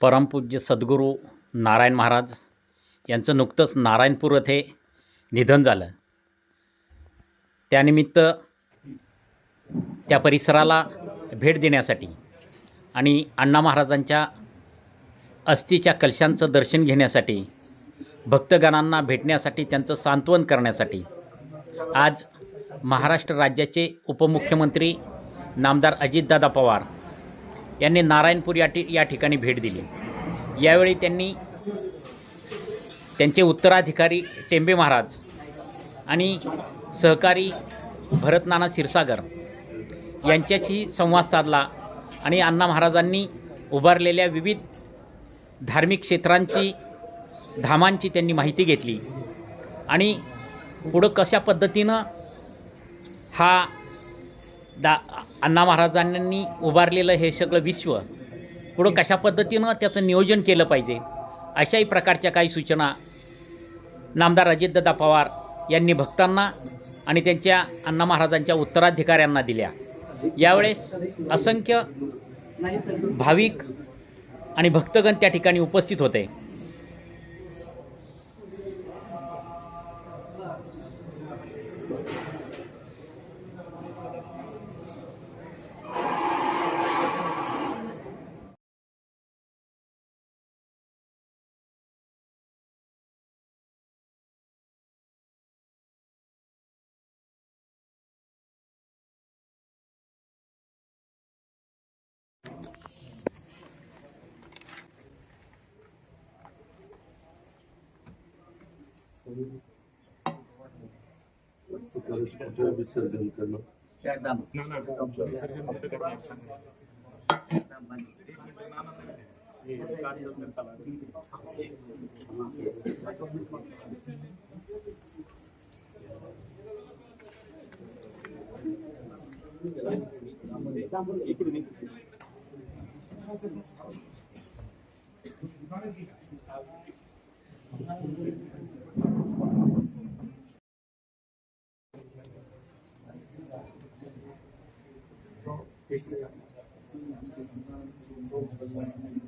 परमपूज्य सद्गुरू नारायण महाराज यांचं नुकतंच नारायणपूर येथे निधन झालं. त्यानिमित्त त्या परिसराला भेट देण्यासाठी आणि अण्णा महाराजांच्या अस्थिच्या कलशांचं दर्शन घेण्यासाठी भक्तगणांना भेटण्यासाठी त्यांचं सांत्वन करण्यासाठी आज महाराष्ट्र राज्याचे उपमुख्यमंत्री नामदार अजितदादा पवार यांनी नारायणपूर या ठी या ठिकाणी भेट दिली. यावेळी त्यांनी त्यांचे उत्तराधिकारी टेंबे महाराज आणि सहकारी भरतनाना क्षीरसागर यांच्याशी संवाद साधला आणि अण्णा महाराजांनी उभारलेल्या विविध धार्मिक क्षेत्रांची धामांची त्यांनी माहिती घेतली. आणि पुढं कशा पद्धतीनं हा दा अण्णा महाराजांनी उभारलेलं हे सगळं विश्व पुढं कशा पद्धतीनं त्याचं नियोजन केलं पाहिजे अशाही प्रकारच्या काही सूचना नामदार अजितदादा पवार यांनी भक्तांना आणि त्यांच्या अण्णा महाराजांच्या उत्तराधिकाऱ्यांना दिल्या. यावेळेस असंख्य भाविक आणि भक्तगण त्या ठिकाणी उपस्थित होते. विसर्जन करणं ती पण आहे ही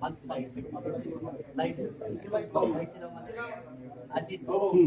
पण आहे ही पण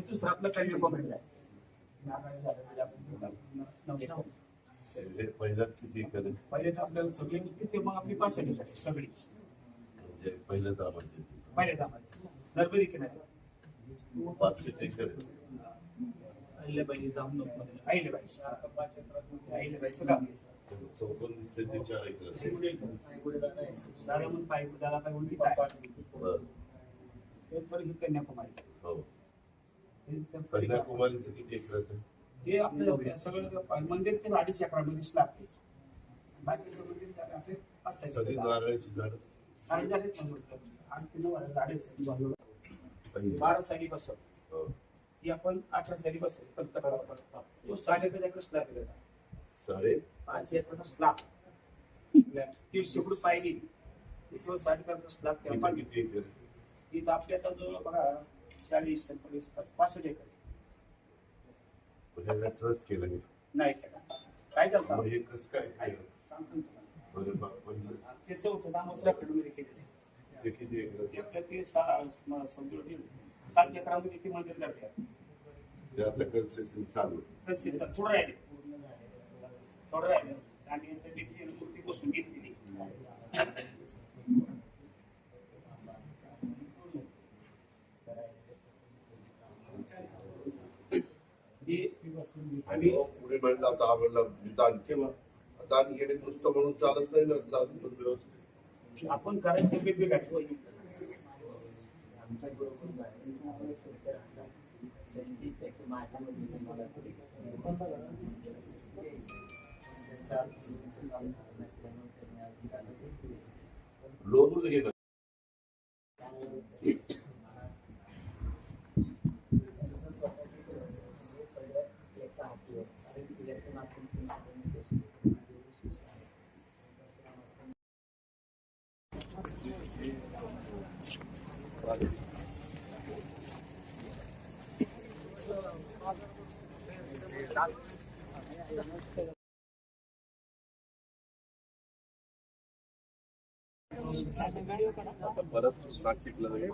दुसरं आपलं काही कॉमेंट आहे झालं पहिल्यात किती करेल पहिले तर आपल्याला सगळे ते मग आपली पासष्ट झाली सगळी म्हणजे पहिलं दाबा पहिले दामाची नरबरी किनारी पाचशे ते करेल अहिल्याबाई आईले मध्ये अहिल्याबाई सगळं. चौकोन दिसले ते चार एकर दादा म्हणून पाय दादा पाय उलटी पाय बरं ते तर ही कन्याकुमारी हो ते- कन्याकुमारीचं किती एकर आहे ते आपलं सगळं मंदिर ते अडीच अकरामध्ये स्लॅब बाकीचं आपले पाच सगळी नारळाची नऊ झाडे बारा साली बसव. ती आपण अठरा साली बसव. फक्त तो साडे एकर स्लॅब साडे पाचशे एकरचा स्लॅब दीडशे फूट पायरी त्याच्यावर इथं किती एकर? आहे? इथं आपल्या आता जो बघा चाळीस पंचवीस पासष्ट एकर आहे. पण ह्याला ट्रस्ट केलं गेलं नाही केला. काय करता? मग हे कसं काय काय? सांगतो ना तुम्हाला. बरं बा- पहिलं ते चौथं दामोदरमध्ये केलेलं. आहे ते किती एकर? ते आपल्या ते सा- म- समजून घे. सात एकरामध्ये ते मंदिर करतात ते आता कन्स्ट्रक्शन चालू आहे. कन्सेप्टचं थोडं राहिले. थोडं राहिलं. आता तिथे मूर्ती बसून घेतलेली. ही आम्ही पुढे म्हणलं आता आवडला दान तेव्हा दान केले नुसतं म्हणून चालत नाही ना चालत व्यवस्थित. आपण करायचं वेगवेगळ्या लोनच घेणं चालेल. आता परत नाशिकला जाईल